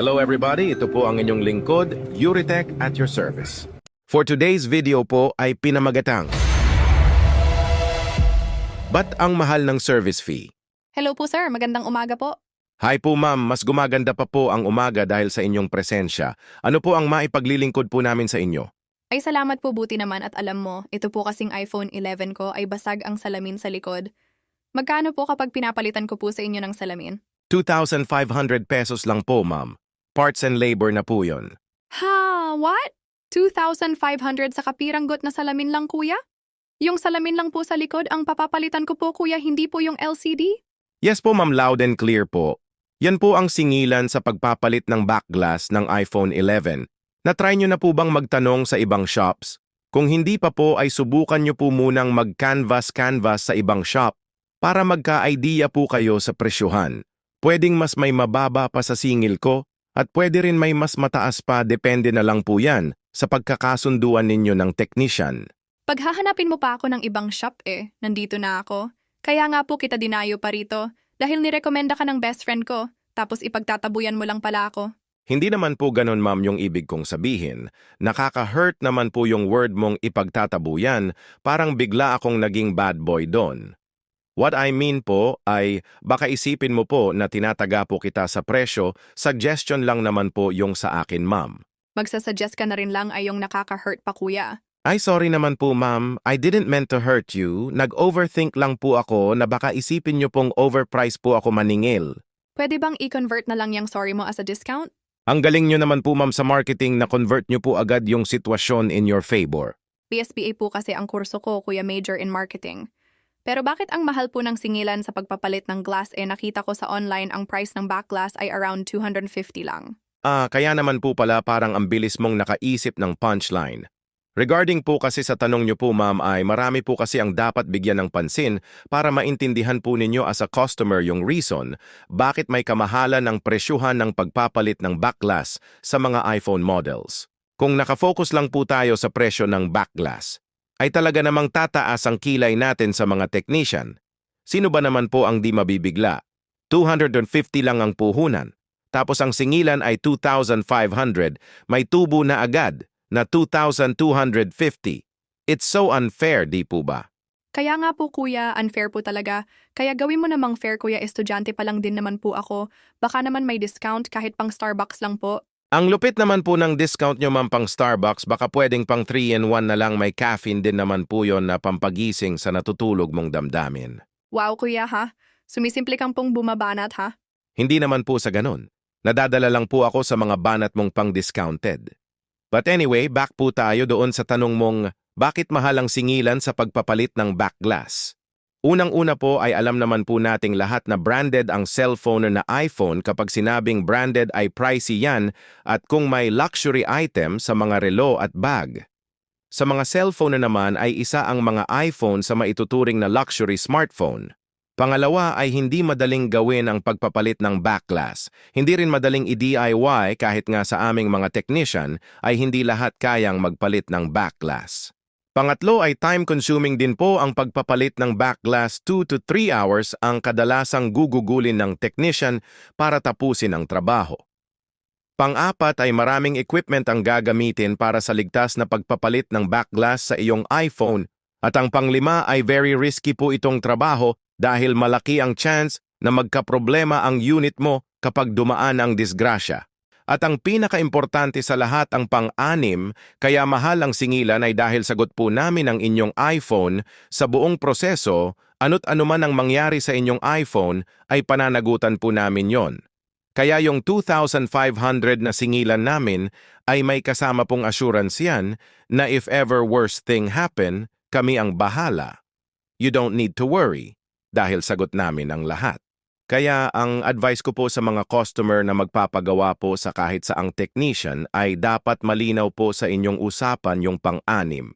Hello everybody, ito po ang inyong lingkod, Euritech at your service. For today's video po ay pinamagatang. Ba't ang mahal ng service fee? Hello po sir, magandang umaga po. Hi po ma'am, mas gumaganda pa po ang umaga dahil sa inyong presensya. Ano po ang maipaglilingkod po namin sa inyo? Ay salamat po buti naman at alam mo, ito po kasing iPhone 11 ko ay basag ang salamin sa likod. Magkano po kapag pinapalitan ko po sa inyo ng salamin? 2,500 pesos lang po ma'am. Parts and labor na po yon. Ha, what? 2,500 sa kapiranggot na salamin lang kuya? Yung salamin lang po sa likod ang papapalitan ko po kuya, hindi po yung LCD? Yes po ma'am, loud and clear po. Yan po ang singilan sa pagpapalit ng back glass ng iPhone 11. Na-try nyo na po bang magtanong sa ibang shops? Kung hindi pa po ay subukan nyo po munang mag-canvas-canvas sa ibang shop para magka-idea po kayo sa presyuhan. Pwedeng mas may mababa pa sa singil ko at pwede rin may mas mataas pa depende na lang po yan sa pagkakasunduan ninyo ng technician. Paghahanapin mo pa ako ng ibang shop eh, nandito na ako. Kaya nga po kita dinayo pa rito, dahil nirekomenda ka ng best friend ko, tapos ipagtatabuyan mo lang pala ako. Hindi naman po ganon ma'am yung ibig kong sabihin. Nakaka-hurt naman po yung word mong ipagtatabuyan, parang bigla akong naging bad boy doon. What I mean po ay baka isipin mo po na tinataga po kita sa presyo, suggestion lang naman po yung sa akin ma'am. Magsasuggest ka na rin lang ay yung nakaka-hurt pa kuya. Ay sorry naman po ma'am, I didn't meant to hurt you. Nag-overthink lang po ako na baka isipin nyo pong overpriced po ako maningil. Pwede bang i-convert na lang yung sorry mo as a discount? Ang galing nyo naman po ma'am sa marketing na convert nyo po agad yung sitwasyon in your favor. PSBA po kasi ang kurso ko, kuya major in marketing. Pero bakit ang mahal po ng singilan sa pagpapalit ng glass eh nakita ko sa online ang price ng back glass ay around 250 lang. Ah, kaya naman po pala parang ang bilis mong nakaisip ng punchline. Regarding po kasi sa tanong nyo po ma'am ay marami po kasi ang dapat bigyan ng pansin para maintindihan po ninyo as a customer yung reason bakit may kamahalan ng presyuhan ng pagpapalit ng back glass sa mga iPhone models. Kung nakafocus lang po tayo sa presyo ng back glass, ay talaga namang tataas ang kilay natin sa mga technician. Sino ba naman po ang di mabibigla? 250 lang ang puhunan. Tapos ang singilan ay 2,500, may tubo na agad na 2,250. It's so unfair, di po ba? Kaya nga po kuya, unfair po talaga. Kaya gawin mo namang fair kuya, estudyante pa lang din naman po ako. Baka naman may discount kahit pang Starbucks lang po. Ang lupit naman po ng discount nyo man pang Starbucks, baka pwedeng pang 3-in-1 na lang may caffeine din naman po yon na pampagising sa natutulog mong damdamin. Wow kuya ha, sumisimple kang pong bumabanat ha. Hindi naman po sa ganun. Nadadala lang po ako sa mga banat mong pang-discounted. But anyway, back po tayo doon sa tanong mong bakit mahal ang singilan sa pagpapalit ng back glass? Unang-una po ay alam naman po nating lahat na branded ang cellphone na iPhone kapag sinabing branded ay pricey yan at kung may luxury item sa mga relo at bag. Sa mga cellphone na naman ay isa ang mga iPhone sa maituturing na luxury smartphone. Pangalawa ay hindi madaling gawin ang pagpapalit ng back glass. Hindi rin madaling i-DIY kahit nga sa aming mga technician ay hindi lahat kayang magpalit ng back glass. Pangatlo ay time-consuming din po ang pagpapalit ng back glass 2 to 3 hours ang kadalasang gugugulin ng technician para tapusin ang trabaho. Pang-apat ay maraming equipment ang gagamitin para sa ligtas na pagpapalit ng back glass sa iyong iPhone at ang panglima ay very risky po itong trabaho dahil malaki ang chance na magkaproblema ang unit mo kapag dumaan ang disgrasya. At ang pinakaimportante sa lahat ang pang-anim, kaya mahal ang singilan ay dahil sagot po namin ang inyong iPhone sa buong proseso, ano't anuman ang mangyari sa inyong iPhone ay pananagutan po namin yon. Kaya yung 2,500 na singilan namin ay may kasama pong assurance yan na if ever worst thing happen, kami ang bahala. You don't need to worry dahil sagot namin ang lahat. Kaya ang advice ko po sa mga customer na magpapagawa po sa kahit saang technician ay dapat malinaw po sa inyong usapan yung pang-anim.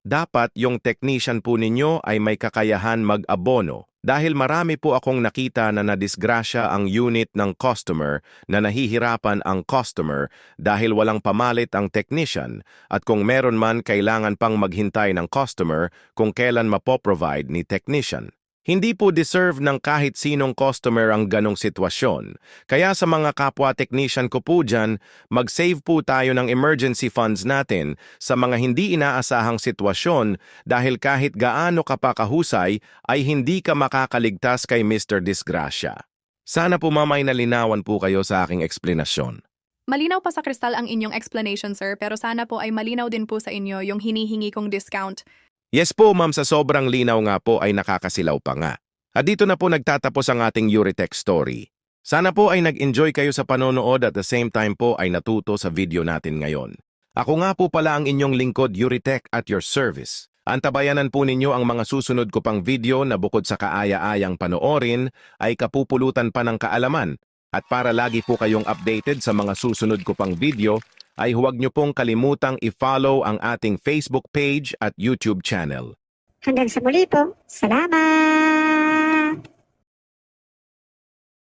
Dapat yung technician po ninyo ay may kakayahan mag-abono dahil marami po akong nakita na nadisgrasya ang unit ng customer na nahihirapan ang customer dahil walang pamalit ang technician at kung meron man kailangan pang maghintay ng customer kung kailan mapoprovide ni technician. Hindi po deserve ng kahit sinong customer ang ganong sitwasyon. Kaya sa mga kapwa technician ko po dyan, mag-save po tayo ng emergency funds natin sa mga hindi inaasahang sitwasyon dahil kahit gaano ka pa kahusay ay hindi ka makakaligtas kay Mr. Disgrasya. Sana po mamay nalinawan po kayo sa aking eksplenasyon. Malinaw pa sa kristal ang inyong explanation, sir, pero sana po ay malinaw din po sa inyo yung hinihingi kong discount. Yes po ma'am, sa sobrang linaw nga po ay nakakasilaw pa nga. At dito na po nagtatapos ang ating Euritech story. Sana po ay nag-enjoy kayo sa panonood at the same time po ay natuto sa video natin ngayon. Ako nga po pala ang inyong lingkod Euritech at your service. Antabayanan po ninyo ang mga susunod ko pang video na bukod sa kaaya-ayang panoorin ay kapupulutan pa ng kaalaman. At para lagi po kayong updated sa mga susunod ko pang video, ay huwag niyo pong kalimutang i-follow ang ating Facebook page at YouTube channel. Hanggang sa muli po. Salamat!